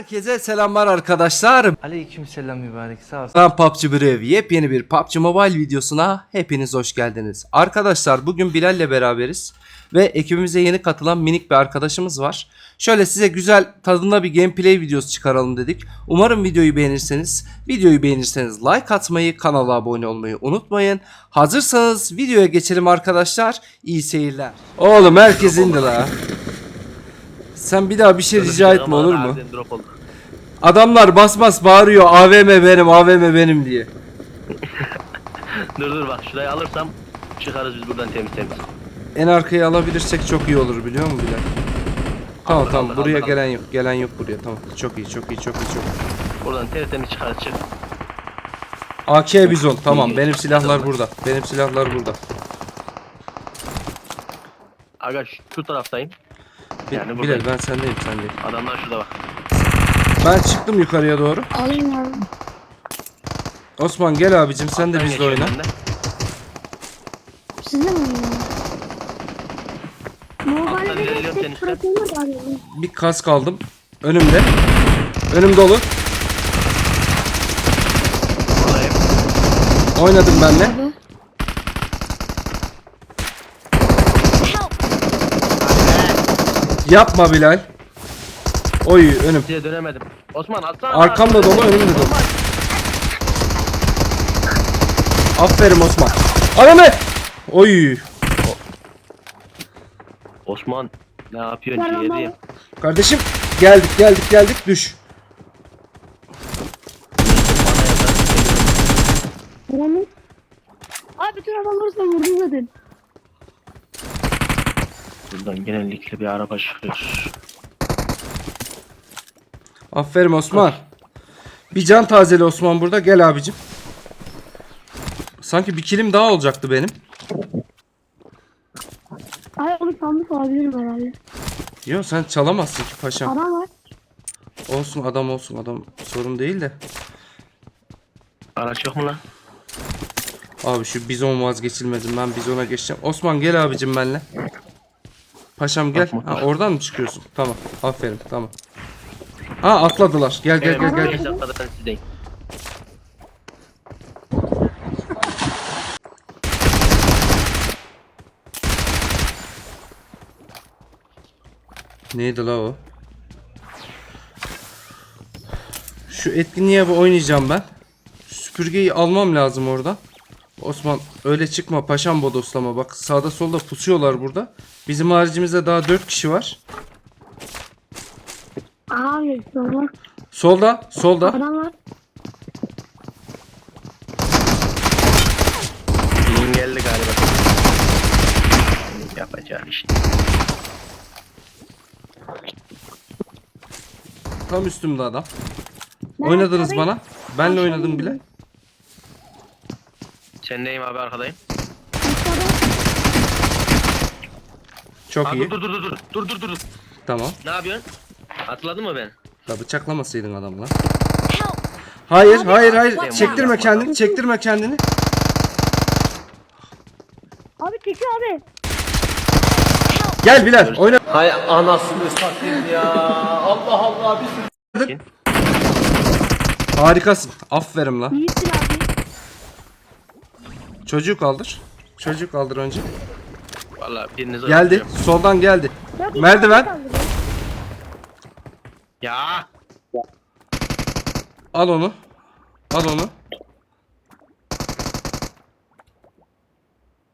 Herkese selamlar arkadaşlar. Aleykümselam mübarek sağ ol. Ben PUBG Brave yepyeni bir PUBG Mobile videosuna hepiniz hoş geldiniz. Arkadaşlar bugün Bilal ile beraberiz ve ekibimize yeni katılan minik bir arkadaşımız var. Şöyle size güzel tadında bir gameplay videosu çıkaralım dedik. Umarım videoyu beğenirseniz, videoyu beğenirseniz like atmayı, kanala abone olmayı unutmayın. Hazırsanız videoya geçelim arkadaşlar. İyi seyirler. Oğlum herkes indi la. Sen bir daha bir şey rica etme olur mu? Adamlar bas bas bağırıyor AVM benim AVM benim diye. Dur dur bak şurayı alırsam çıkarız biz buradan temiz temiz. En arkaya alabilirsek çok iyi olur biliyor musun Bilal? Tamam Aldık, tamam aldık, buraya aldık, gelen yok. Gelen yok buraya tamam. Çok iyi çok iyi çok iyi çok iyi. Buradan temiz temiz çıkarız çık. AK bizon tamam benim silahlar burada. Benim silahlar burada. Aga şu taraftayım. Bil- Yani Bilal buradayım. ben sendeyim sendeyim. Adamlar şurada bak. Ben çıktım yukarıya doğru. Alayım ya. Osman gel abicim sen de Alttan bizle oyna. ben de. Mi oynuyor? Alttan Mobile'de ilerliyorum de sen tek işte. profili var ya. Bir kask aldım. Önümde. Önüm dolu. Buradayım. Oynadım benle. Abi. Yapma Bilal. Oy önüm. Size dönemedim. Osman atsana. Arkamda dolu önümde dolu. Aferin Osman. Ananı. Oy. Osman ne yapıyorsun ciğerim? Kardeşim geldik geldik geldik düş. Abi bütün adamları sen vurdun zaten. Buradan genellikle bir araba çıkıyor. Aferin Osman. Bir can tazeli Osman burada. Gel abicim. Sanki bir kilim daha olacaktı benim. Ay onu sandık alabilirim herhalde. Yok sen çalamazsın ki paşam. Adam var. Olsun adam olsun adam sorun değil de. Araç yok mu lan? Abi şu bizon vazgeçilmezim ben bizona geçeceğim. Osman gel abicim benle. Paşam gel. Bakma. Ha, oradan mı çıkıyorsun? Tamam. Aferin tamam. Ha atladılar. Gel gel gel gel. Sizdeyim. Neydi la o? Şu etkinliğe bir oynayacağım ben. Süpürgeyi almam lazım oradan. Osman öyle çıkma paşam bodoslama bak sağda solda pusuyorlar burada. Bizim haricimizde daha 4 kişi var. Abi sonra Solda solda. adam var. Film geldi galiba. Yapacağın işte. Tam üstümde adam. Ben Oynadınız aşağıdayım. bana. Benle oynadım bile. Sendeyim abi arkadayım. Çok Aa, iyi. dur dur dur dur dur dur dur. Tamam. Ne yapıyorsun? Atladın mı ben? Da bıçaklamasaydın adamı lan. Hayır hayır hayır. Watch Çektirme kendini. Çektirme kendini. Abi çekiyor abi. Gel Bilal oyna. Kim? Harikasın. Aferin lan. İyisin abi. Çocuğu kaldır. Çocuğu kaldır önce. Valla birinizi Geldi. öldürüyorum. Soldan geldi. Ya bir Merdiven. tane kaldı be. Ya. Al onu. Al onu.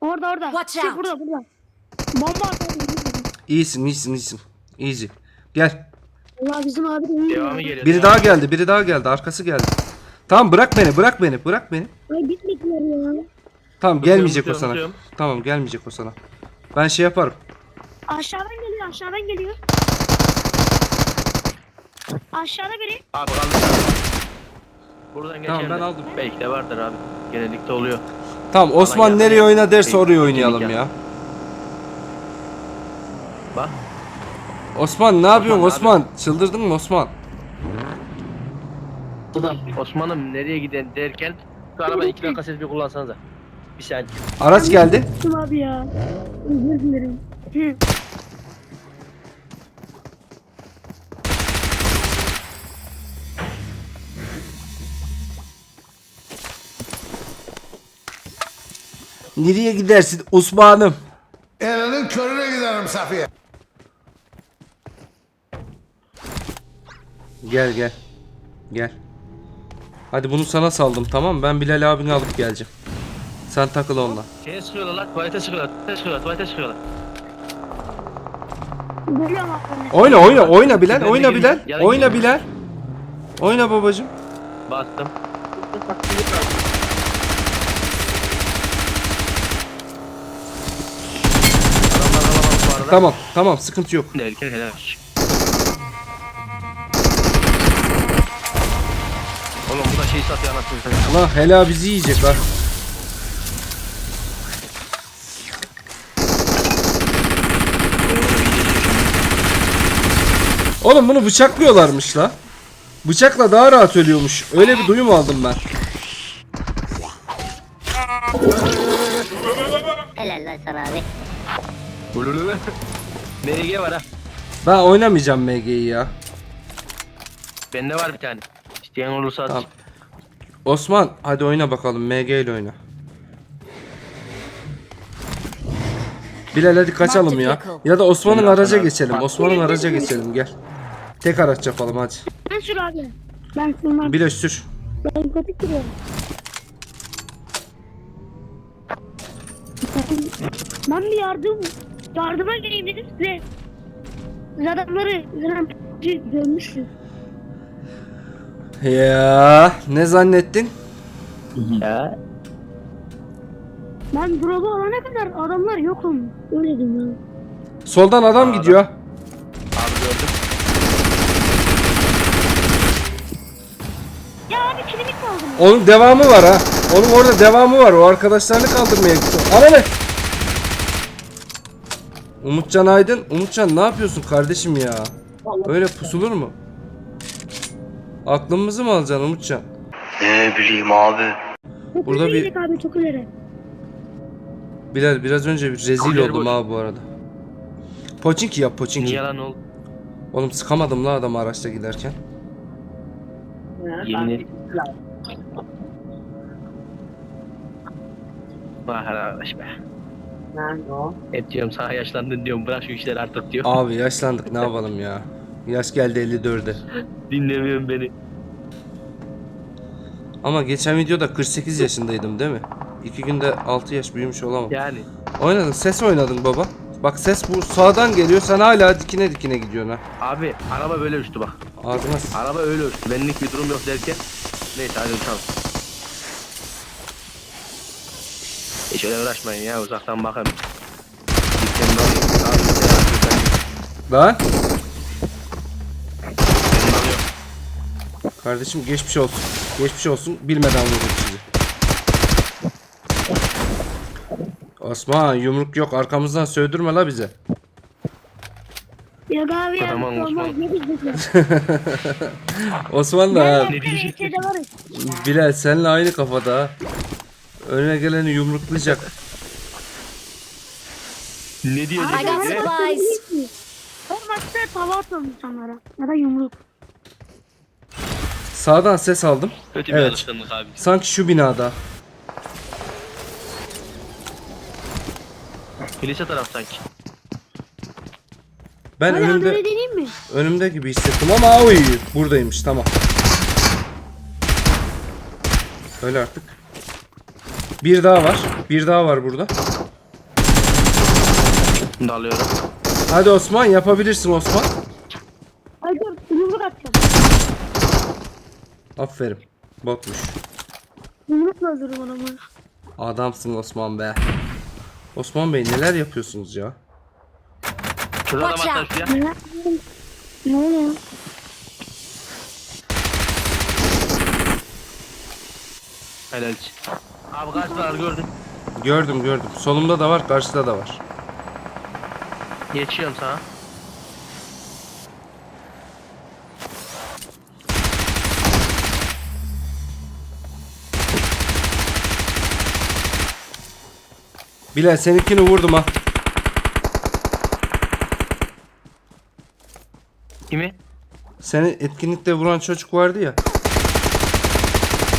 Orada orada. Watch Şey, out. burada burada. Bomba. İyisin iyisin iyisin. Easy. Gel. Allah bizim abi de iyi. Devamı geliyor. Biri daha geldi. Biri daha geldi. Arkası geldi. Tamam bırak beni. Bırak beni. Bırak beni. Ay bitmediler ya. Tamam gelmeyecek o sana. Tamam gelmeyecek o sana. Ben şey yaparım. Aşağıdan geliyor aşağıdan geliyor. Aşağıda biri. Abi kaldı. Buradan geçen Tamam, ben de aldım. Belki de vardır abi. Genellikle oluyor. Tamam Osman geldi. nereye oyna derse Şey, oraya oynayalım ya. Bak. Osman ne yapıyorsun abi. Osman? Çıldırdın mı Osman? Osman'ım nereye giden derken şu araba iki dakika ses bir kullansanıza bir şey saniye. Araç geldi. Kim abi ya? Özür dilerim. Nereye gidersin Osman'ım? Elinin körüne giderim Safiye. Gel gel. Gel. Hadi bunu sana saldım tamam mı? Ben Bilal abini alıp geleceğim. Sen takıl onunla. Şeye sıkıyorlar lan. Tuvalete sıkıyorlar. Tuvalete sıkıyorlar. Tuvalete sıkıyorlar. Oyna oyna oyna Bilal Ben de oyna gireyim. Bilal. Oyna gireyim. Bilal. Oyna babacım. Bastım. Adamlar alamaz bu arada. Tamam tamam sıkıntı yok. Erken helal. Oğlum bu da şey satıyor anasını satayım. Lan hela bizi yiyecek ha. Oğlum bunu bıçaklıyorlarmış la. Bıçakla daha rahat ölüyormuş. Öyle bir duyum aldım ben. Helal lan sana abi. MG var ha. Ben oynamayacağım MG'yi ya. Bende var bir tane. İsteyen olursa at. Tamam. Osman hadi oyna bakalım MG ile oyna. Bilal hadi kaçalım ya. Ya da Osman'ın araca geçelim. Osman'ın araca geçelim gel. Tek araç yapalım hadi. Ben sür abi. Ben sürmem. Bilal sür. Ben kötü sürüyorum. Ben bir yardım yardıma geleyim dedim size. Biz adamları rampacı görmüşüz. Ya ne zannettin? Ya. Ben drop'u alana kadar adamlar yok olmuş. Öyle diyeyim ben. Soldan adam gidiyor. Abi gördüm. Ya abi kilimik aldım. Onun devamı var ha. Onun orada devamı var. O arkadaşlarını kaldırmaya gidiyor. Ana ne? Umutcan Aydın. Umutcan ne yapıyorsun kardeşim ya? Öyle pusulur mu? Aklımızı mı alacaksın Umutcan? Ne bileyim abi. Çok Burada bir- abi çok ileri. Bilal biraz önce bir rezil oldum ha bu arada. Poçinki yap Poçinki. Niye yalan oldu? Oğlum sıkamadım la adamı araçta giderken. Ederim. Vah arkadaş be. Hep diyorum sana yaşlandın diyorum bırak şu işleri artık diyor. Abi yaşlandık ne yapalım ya. Yaş geldi 54'e. Dinlemiyorsun beni. Ama geçen videoda 48 yaşındaydım değil mi? İki günde 6 yaş büyümüş olamam. Yani. Oynadın ses oynadın baba. Bak ses bu sağdan geliyor sen hala dikine dikine gidiyorsun ha. Abi araba böyle uçtu bak. Ağzına s- Araba öyle uçtu. Benlik bir durum yok derken. Neyse hadi uçalım. Hiç öyle uğraşmayın ya uzaktan bakın. Dikten alayım. Abi şey yapıyorsan. Lan Benim alıyorum. kardeşim geçmiş olsun. Geçmiş olsun bilmeden vurdum sizi. Osman yumruk yok arkamızdan sövdürme la bize. Ya abi ya. Tamam, olmaz, Osman. Ne diyeceğiz? Osman da varız. Bilal seninle aynı kafada ha. Önüne geleni yumruklayacak. Ne diyor I got supplies. Olmazsa tava atalım insanlara. Ya da yumruk. Sağdan ses aldım. Kötü bir Evet. alışkanlık abi. Sanki şu binada. Kilise taraf sanki. Ben Hadi önümde edeyim mi? önümde gibi hissettim ama oy buradaymış tamam. Öyle artık. Bir daha var. Bir daha var burada. Bunu da alıyorum. Hadi Osman yapabilirsin Osman. Ay dur yumruk atacağım. Aferin. Botmuş. Yumrukla öldürürüm adamı. Adamsın Osman be. Osman Bey neler yapıyorsunuz ya? Şurada da şuraya. Ne Ne oluyor? Helal. Abi karşılar gördüm. Gördüm gördüm. Solumda da var karşıda da var. Geçiyorum sana. Bilal seninkini vurdum ha. Kimi? Seni etkinlikte vuran çocuk vardı ya.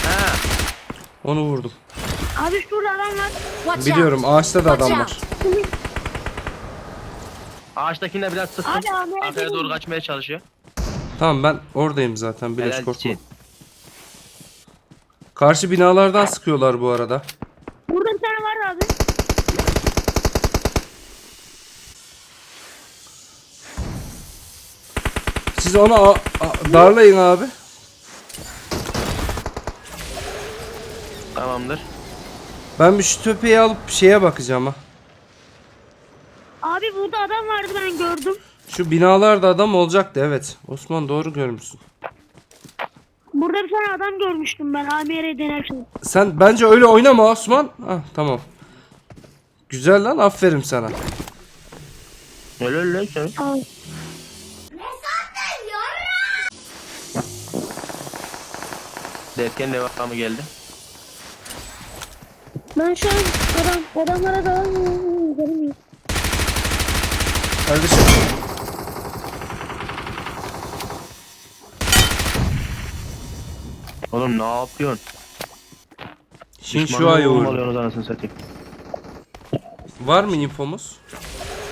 Ha. Onu vurdum. Abi şurada adam var. Watch Biliyorum ağaçta da adam var. Ağaçtakine biraz sıktım. Abi, abi, Arkaya abi. doğru kaçmaya çalışıyor. Tamam ben oradayım zaten biraz Helal korkma. çiçeğim. Karşı binalardan sıkıyorlar bu arada. Burada bir tane var abi. Siz onu a- a- darlayın abi. Tamamdır. Ben bir şu töpeyi alıp şeye bakacağım ha. Abi burada adam vardı ben gördüm. Şu binalarda adam olacaktı evet. Osman doğru görmüşsün. Burada bir tane adam görmüştüm ben AMR denerken. Sen bence öyle oynama Osman. Ah tamam. Güzel lan aferin sana. Öyle öyle sen. Abi. Derken devamı geldi. Ben şu an adam, adamlara dalamıyorum. Görmüyorum. Kardeşim. Oğlum ne yapıyorsun? Shin Düşmanı Shuai'yi vurdu. bombalıyorsunuz anasını satayım. Var mı infomuz?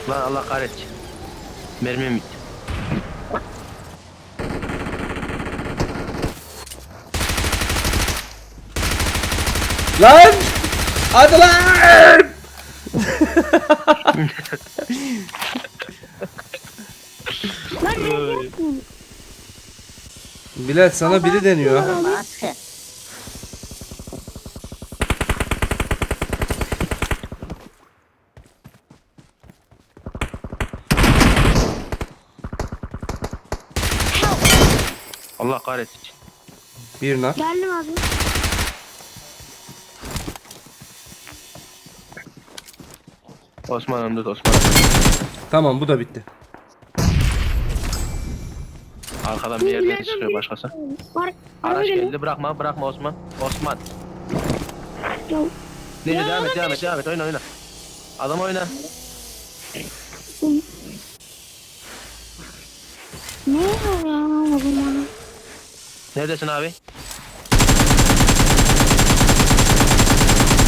Lan Allah kahretsin. Mermim bitti. Lan! Hadi lan! Bilal sana biri deniyor. Allah kahretsin. Bir nak. Geldim abi. Osman önde Osman. Tamam bu da bitti. Arkadan bir yerden çıkıyor başkası. Var. Araç geldi bırakma bırakma Osman. Osman. Neyse devam et devam et devam et oyna oyna. Adam oyna. Ne oluyor ya anlamadım. Neredesin abi?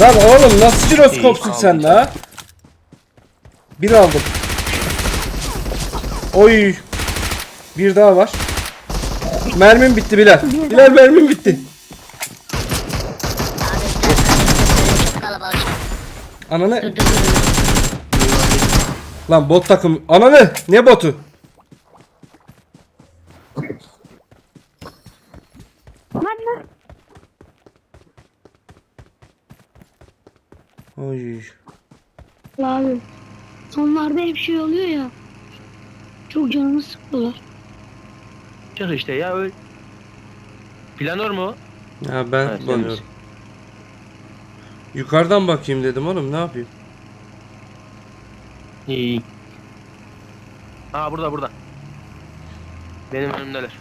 Lan oğlum nasıl jiroskopsun sen la? Bir aldım. Oy. Bir daha var. Mermim bitti Bilal. Bilal mermim bitti. Ananı. Lan bot takım. Ananı. Ne botu? Lan lan. Sonlarda hep şey oluyor ya. Çok canımı sıkıyorlar. Çık işte ya öl. Planör mu? o? Ya ben bakıyorum. temiz. Yukarıdan bakayım dedim oğlum ne yapayım? İyi. Aa burada burada. Benim önümdeler.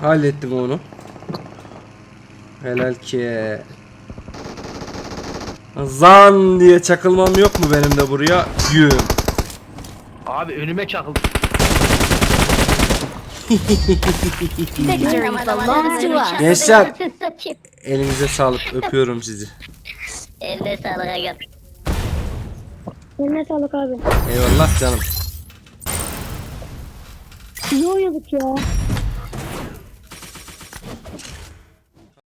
Hallettim onu. Helal ki. Zan diye çakılmam yok mu benim de buraya? Yüm. Abi önüme çakıldı. Victory belongs to us. Gençler elinize sağlık öpüyorum sizi. Eline sağlık aga. Eline sağlık abi. Eyvallah canım. İyi oynadık ya.